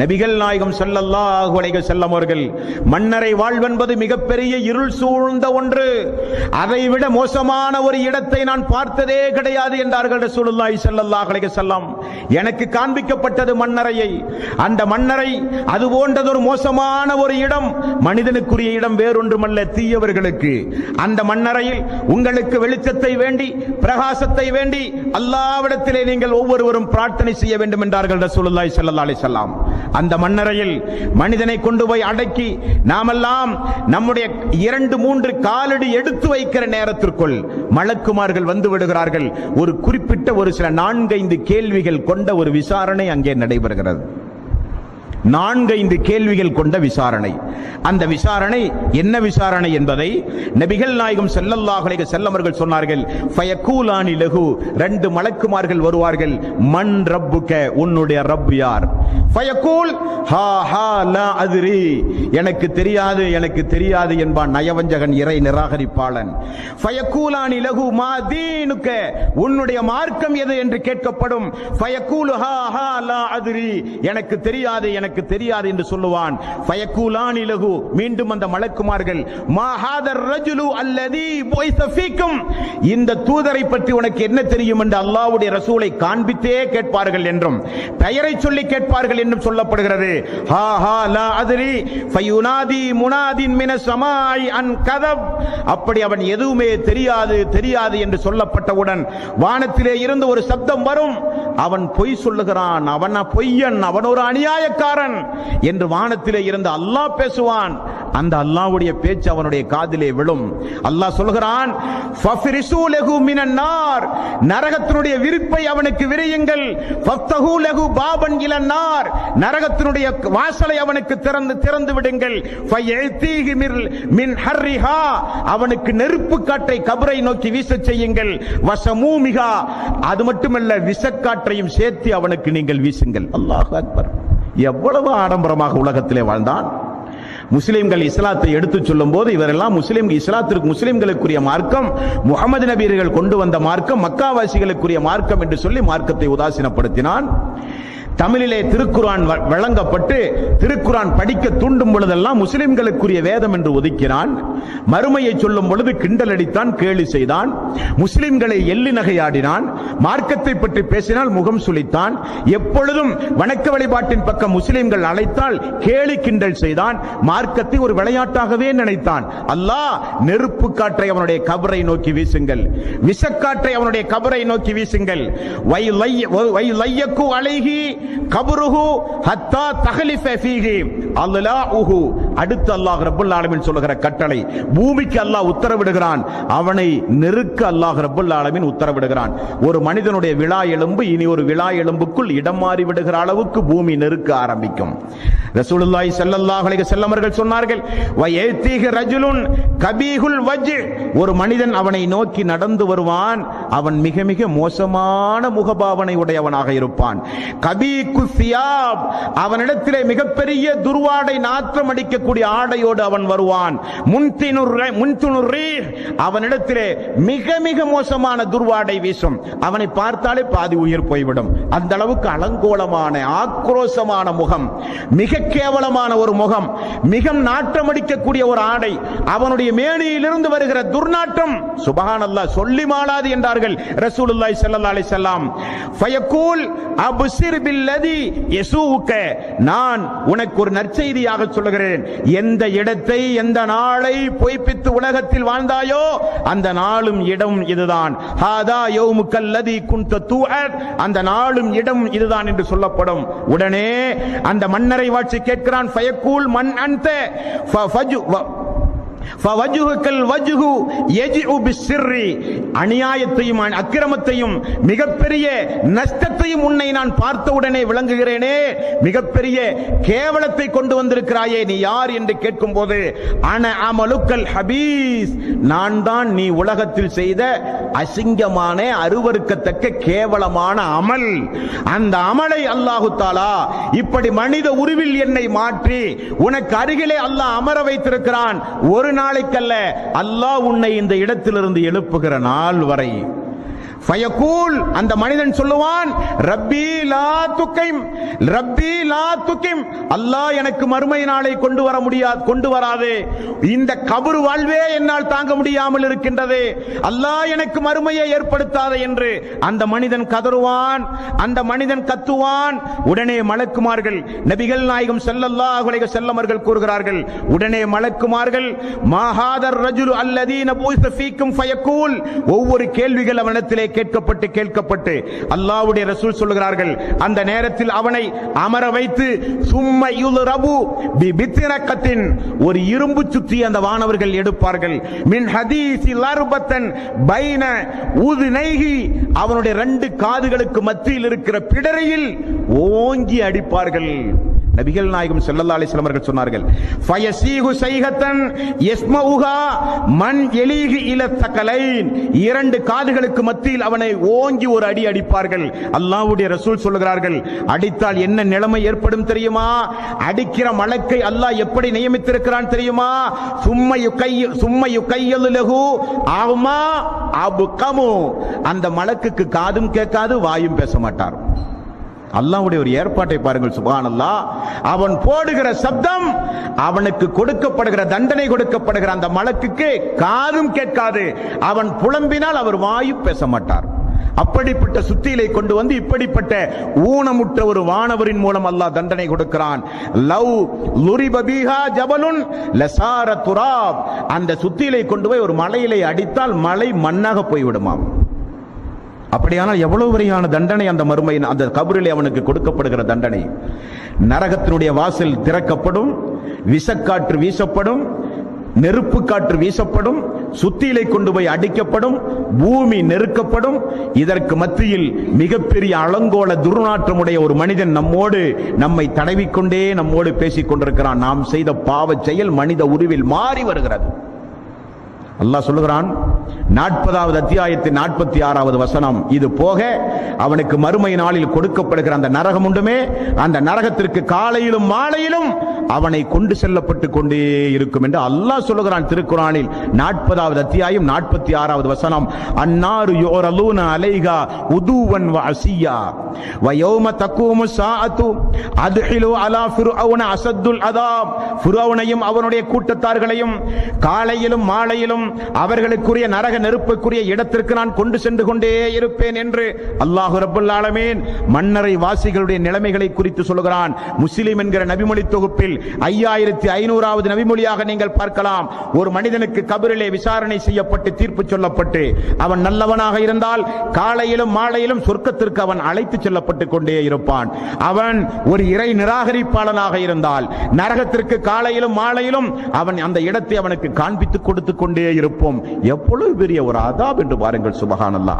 நபிகள் நாயகம் ஸல்லல்லாஹு அலைஹி அவர்கள் மன்னரை வாழ்வென்பது மிகப்பெரிய இருள் சூழ்ந்த ஒன்று. அதைவிட மோசமான ஒரு இடத்தை நான் பார்த்ததே கிடையாது என்றார்கள் ரசூலுல்லாஹி ஸல்லல்லாஹு அலைஹி செல்லம் எனக்கு காண்பிக்கப்பட்டது மன்னரையை. அந்த மன்னரை அது போன்றதொரு மோசமான ஒரு இடம் மனிதனுக்குரிய இடம் வேறொன்றுமல்ல தீயவர்களுக்கு. அந்த மன்னரையில் உங்களுக்கு வெளிச்சத்தை வேண்டி பிரகாசத்தை வேண்டி அல்லாவிடத்திலே நீங்கள் ஒவ்வொருவரும் பிரார்த்தனை செய்ய வேண்டும் என்றார்கள் ரசூலுல்லாஹி ஸல்லல்லாஹு அலைஹி வஸல்லம். அந்த மண்ணறையில் மனிதனை கொண்டு போய் அடக்கி நாமெல்லாம் நம்முடைய இரண்டு மூன்று காலடி எடுத்து வைக்கிற நேரத்திற்குள் மலக்குமார்கள் வந்து விடுகிறார்கள். ஒரு குறிப்பிட்ட ஒரு சில நான்கைந்து கேள்விகள் கொண்ட ஒரு விசாரணை அங்கே நடைபெறுகிறது. நான்கைந்து கேள்விகள் கொண்ட விசாரணை. அந்த விசாரணை என்ன விசாரணை என்பதை நபிகள் நாயகம் செல்லல்லாஹலை செல்லமர்கள் சொன்னார்கள். ஃபயகூலானி லகு ரெண்டு மலக்குமார்கள் வருவார்கள். மண் ரப்புக உன்னுடைய ரப் யார்? ஃபயகூல் ஹா ஹா லா அத்ரி. எனக்கு தெரியாது எனக்கு தெரியாது என்பான் நயவஞ்சகன் இறை நிராகரிப்பாளன். ஃபயக்கூலானி லகு மா தீனுக்க. உன்னுடைய மார்க்கம் எது என்று கேட்கப்படும்? ஃபயக்கூலு ஹா ஹா லா அதிரி. எனக்கு தெரியாது எனக்கு தெரியாது என்று சொல்லுவான். ஃபயக்கூலானி லகு மீண்டும் அந்த மலக்குமார்கள் மா ஹாதர் ரஜுலு அல்லதி புய்ஸ ஃபீக்கும். இந்த தூதரை பற்றி உனக்கு என்ன தெரியும் என்று அல்லாஹ்வுடைய ரசூலை காண்பித்தே கேட்பார்கள் என்றும் பெயரை சொல்லி கேட்பார்கள் என்றும் சொல்லப்படுகிறது. ஹா லா அத்ரி ஃபயுனாதி முனாதின் மின சமாய் அன் கதப். அப்படி அவன் எதுவுமே தெரியாது தெரியாது என்று சொல்லப்பட்டவுடன் வானத்திலே இருந்து ஒரு சப்தம் வரும். அவன் பொய் சொல்லுகிறான் அவன் பொய்யன் அவன் ஒரு அநியாயக்காரன் என்று வானத்திலே இருந்து அல்லாஹ் பேசுவான். அந்த அல்லாஹ்வுடைய பேச்சு அவனுடைய காதிலே விழும். அல்லாஹ் சொல்கிறான் லஹு நரகத்தினுடைய விரிப்பை அவனுக்கு விரியுங்கள். லஹு பாபன் இலன் நரகத்தினுடைய வாசலை அவனுக்கு திறந்து திறந்து விடுங்கள். மின் ஹர்ரிஹா. அவனுக்கு நெருப்பு காற்றை கபரை நோக்கி வீசச் செய்யுங்கள். வசமூமிகா அது மட்டுமல்ல விஷக்காற்றையும் சேர்த்து அவனுக்கு நீங்கள் வீசுங்கள். அல்லாஹ் அக்பர். எவ்வளவு ஆடம்பரமாக உலகத்திலே வாழ்ந்தான். முஸ்லிம்கள் இஸ்லாத்தை எடுத்துச் சொல்லும் போது இவரெல்லாம் முஸ்லிம் இஸ்லாத்திற்கு முஸ்லிம்களுக்குரிய மார்க்கம் முகமது நபீர்கள் கொண்டு வந்த மார்க்கம் மக்காவாசிகளுக்குரிய மார்க்கம் என்று சொல்லி மார்க்கத்தை உதாசீனப்படுத்தினான். தமிழிலே திருக்குரான் வ- வழங்கப்பட்டு திருக்குரான் படிக்க தூண்டும் பொழுதெல்லாம் முஸ்லிம்களுக்குரிய வேதம் என்று ஒதுக்கினான். மறுமையை சொல்லும் பொழுது கிண்டல் அடித்தான் கேலி செய்தான். முஸ்லிம்களை எள்ளி நகையாடினான். மார்க்கத்தை பற்றி பேசினால் முகம் சுளித்தான். எப்பொழுதும் வணக்க வழிபாட்டின் பக்கம் முஸ்லிம்கள் அழைத்தால் கேலி கிண்டல் செய்தான். மார்க்கத்தை ஒரு விளையாட்டாகவே நினைத்தான். அல்லாஹ் நெருப்பு காற்றை அவனுடைய கபரை நோக்கி வீசுங்கள். விஷக்காற்றை அவனுடைய கபரை நோக்கி வீசுங்கள். வை வை லையக்கு அழகி قبره حتى تخلف فيه. اضلاعه அடுத்து அல்லாஹ் ரபுல் ஆலமின் சொல்லுகிற கட்டளை பூமிக்கு அல்லாஹ் உத்தரவிடுகிறான் அவனை நெருக்க அல்லாஹ் ரபுல் ஆலமின் உத்தரவிடுகிறான். ஒரு மனிதனுடைய விழா எலும்பு இனி ஒரு விழா எலும்புக்குள் இடம் மாறி விடுகிற அளவுக்கு பூமி நெருக்க ஆரம்பிக்கும். ரசூலுல்லாஹி ஸல்லல்லாஹு அலைஹி வஸல்லம் அவர்கள் சொன்னார்கள் வயத்தீஹ ரஜுலுன் கபீஹுல் வஜ் ஒரு மனிதன் அவனை நோக்கி நடந்து வருவான் அவன் மிக மிக மோசமான முகபாவனை உடையவனாக இருப்பான். கபீ சியாப் அவனிடத்திலே மிகப்பெரிய துர்வாடை நாற்றம் இருக்கக்கூடிய ஆடையோடு அவன் வருவான். முன்தினுர் முன்துனுர் அவனிடத்திலே மிக மிக மோசமான துர்வாடை வீசும். அவனை பார்த்தாலே பாதி உயிர் போய்விடும். அந்த அளவுக்கு அலங்கோலமான ஆக்ரோஷமான முகம். மிக கேவலமான ஒரு முகம். மிக நாற்றமடிக்கக்கூடிய ஒரு ஆடை. அவனுடைய மேனியிலிருந்து வருகிற துர்நாற்றம். சுபஹானல்லாஹ் சொல்லி மாளாது என்றார்கள் ரசூலுல்லாஹி ஸல்லல்லாஹு அலைஹி வஸல்லம். ஃபயகூல் அப்சிர் பில்லதி யசூக நான் உனக்கு ஒரு நற்செய்தியாக சொல்லுகிறேன். எந்த இடத்தை எந்த நாளை பொய்ப்பித்து உலகத்தில் வாழ்ந்தாயோ அந்த நாளும் இடம் இதுதான். ஹாதா யௌமுக்கல்லதி குன்த தூஅத் அந்த நாளும் இடம் இதுதான் என்று சொல்லப்படும். உடனே அந்த மன்னரை வாட்சி கேட்கிறான் ஃபயக்கூல் மன் அன்த. அநியாயத்தையும் அக்கிரமத்தையும் மிகப்பெரிய நஷ்டத்தையும் உன்னை நான் பார்த்தவுடனே விளங்குகிறேனே. மிகப்பெரிய கேவலத்தை கொண்டு வந்திருக்கிறாயே நீ யார் என்று கேட்கும்போது அன அமலுக்கல் ஹபீஸ். நான் தான் நீ உலகத்தில் செய்த அசிங்கமான அருவருக்கத்தக்க கேவலமான அமல். அந்த அமலை அல்லாஹு தாலா இப்படி மனித உருவில் என்னை மாற்றி உனக்கு அருகிலே அல்லாஹ் அமர வைத்திருக்கிறான். ஒரு நாளைக்கல்ல அல்லாஹ் உன்னை இந்த இடத்திலிருந்து எழுப்புகிற நாள் வரை ஃபயகூல் அந்த மனிதன் சொல்லுவான் ரப்பி லா துக்கிம் ரப்பி லா துக்கிம். அல்லாஹ் எனக்கு மறுமை நாளை கொண்டு வர முடியாது கொண்டு வராது. இந்த கபரு வாழ்வே என்னால் தாங்க முடியாமல் இருக்கின்றது. அல்லாஹ் எனக்கு மறுமையை ஏற்படுத்தாது என்று அந்த மனிதன் கதறுவான் அந்த மனிதன் கத்துவான். உடனே மலக்குமார்கள் நபிகள் நாயகம் ஸல்லல்லாஹு அலைஹி வஸல்லம் அவர்கள் கூறுகிறார்கள் உடனே மலக்குமார்கள் மாஹாதர் ரஜுல் அல்லதீன பூஸ ஃபீக்கும் ஃபயகூல். ஒவ்வொரு கேள்விகள் அவனிடத்திலே கேட்கப்பட்டு கேட்கப்பட்டு. அல்லாவுடைய ரசூல் சொல்லுகிறார்கள் அந்த நேரத்தில் அவனை அமர வைத்து சும்ம ரபு பித்திரக்கத்தின் ஒரு இரும்பு சுத்தி அந்த வானவர்கள் எடுப்பார்கள். மின் ஹதீசி லர்பத்தன் பைன உதுனைஹி. அவனுடைய ரெண்டு காதுகளுக்கு மத்தியில் இருக்கிற பிடரையில் ஓங்கி அடிப்பார்கள். நபிகள் நாயகம் ஸல்லல்லாஹு அலைஹி அவர்கள் சொன்னார்கள் ஃபயசீஹு சைஹத்தன் யஸ்மஉஹா மண் எலீஹி இல தகலைன். இரண்டு காதுகளுக்கு மத்தியில் அவனை ஓங்கி ஒரு அடி அடிப்பார்கள். அல்லாஹ்வுடைய ரசூல் சொல்லுகிறார்கள் அடித்தால் என்ன நிலைமை ஏற்படும் தெரியுமா? அடிக்கிற மலக்கை அல்லாஹ் எப்படி நியமித்திருக்கிறான் தெரியுமா? சும்மை யுகைய சும்ம யுகையலு லஹு ஆமா அபுகமு. அந்த மலக்குக்கு காதும் கேட்காது வாயும் பேச மாட்டார். அல்லாவுடைய ஒரு ஏற்பாட்டை பாருங்கள் சுபஹானல்லாஹ் அவன் போடுகிற சப்தம் அவனுக்கு கொடுக்கப்படுகிற தண்டனை கொடுக்கப்படுகிற அந்த மலக்குக்கு காதும் கேட்காது. அவன் புலம்பினால் அவர் வாயு பேச மாட்டார். அப்படிப்பட்ட சுத்தியிலை கொண்டு வந்து இப்படிப்பட்ட ஊனமுற்ற ஒரு வானவரின் மூலம் அல்லாஹ் தண்டனை கொடுக்கிறான். லவ் லுரிப ஜபலுன் லசார துராப். அந்த சுத்தியிலை கொண்டு போய் ஒரு மலையிலே அடித்தால் மலை மண்ணாக போய்விடுமாம். அப்படியானால் எவ்வளவு வரையான தண்டனை அந்த மறுமை அந்த கபரிலே அவனுக்கு கொடுக்கப்படுகிற தண்டனை. நரகத்தினுடைய வாசல் திறக்கப்படும் விஷக்காற்று வீசப்படும் நெருப்பு காற்று வீசப்படும் சுத்தியிலை கொண்டு போய் அடிக்கப்படும் பூமி நெருக்கப்படும். இதற்கு மத்தியில் மிகப்பெரிய அலங்கோல துர்நாற்றமுடைய ஒரு மனிதன் நம்மோடு நம்மை தடவிக்கொண்டே நம்மோடு பேசிக் கொண்டிருக்கிறான் நாம் செய்த பாவச் செயல் மனித உருவில் மாறி வருகிறது. அல்லாஹ் சொல்லுகிறான் நாற்பதாவது அத்தியாயத்தின் நாற்பத்தி ஆறாவது வசனம் இது போக அவனுக்கு மறுமை நாளில் கொடுக்கப்படுகிற அந்த நரகம் உண்டுமே அந்த நரகத்திற்கு காலையிலும் மாலையிலும் அவனை கொண்டு செல்லப்பட்டு கொண்டே இருக்கும் என்று அல்லாஹ் சொல்லுகிறான் திருக்குறானில். நாற்பதாவது அத்தியாயம் நாற்பத்தி ஆறாவது வசனம் அன்னாரு யோரலூன அலைகா உதுவன் வசியா வயோம தக்குமு சாஅத்து அதுஹிலு அலா ஃபிர்அவுன அசத்துல் அதாப். ஃபிர்அவுனையும் அவனுடைய கூட்டத்தார்களையும் காலையிலும் மாலையிலும் அவர்களுக்குரிய நரக நெருப்புக்குரிய இடத்திற்கு நான் கொண்டு சென்று கொண்டே இருப்பேன் என்று அல்லாஹு ரப்பல் ஆலமீன் மன்னரை வாசிகளுடைய நிலைமைகளை குறித்து சொல்கிறான் முஸ்லிம் என்கிற நபிமொழி தொகுப்பில் ஐயாயிரத்தி ஐநூறாவது நபிமொழியாக நீங்கள் பார்க்கலாம். ஒரு மனிதனுக்கு கபரிலே விசாரணை செய்யப்பட்டு தீர்ப்பு சொல்லப்பட்டு அவன் நல்லவனாக இருந்தால் காலையிலும் மாலையிலும் சொர்க்கத்திற்கு அவன் அழைத்து செல்லப்பட்டு கொண்டே இருப்பான். அவன் ஒரு இறை நிராகரிப்பாளனாக இருந்தால் நரகத்திற்கு காலையிலும் மாலையிலும் அவன் அந்த இடத்தை அவனுக்கு காண்பித்துக் கொடுத்து கொண்டே இருப்போம். எவ்வளவு பெரிய ஒரு அதாப் என்று பாருங்கள் சுபகானல்லா.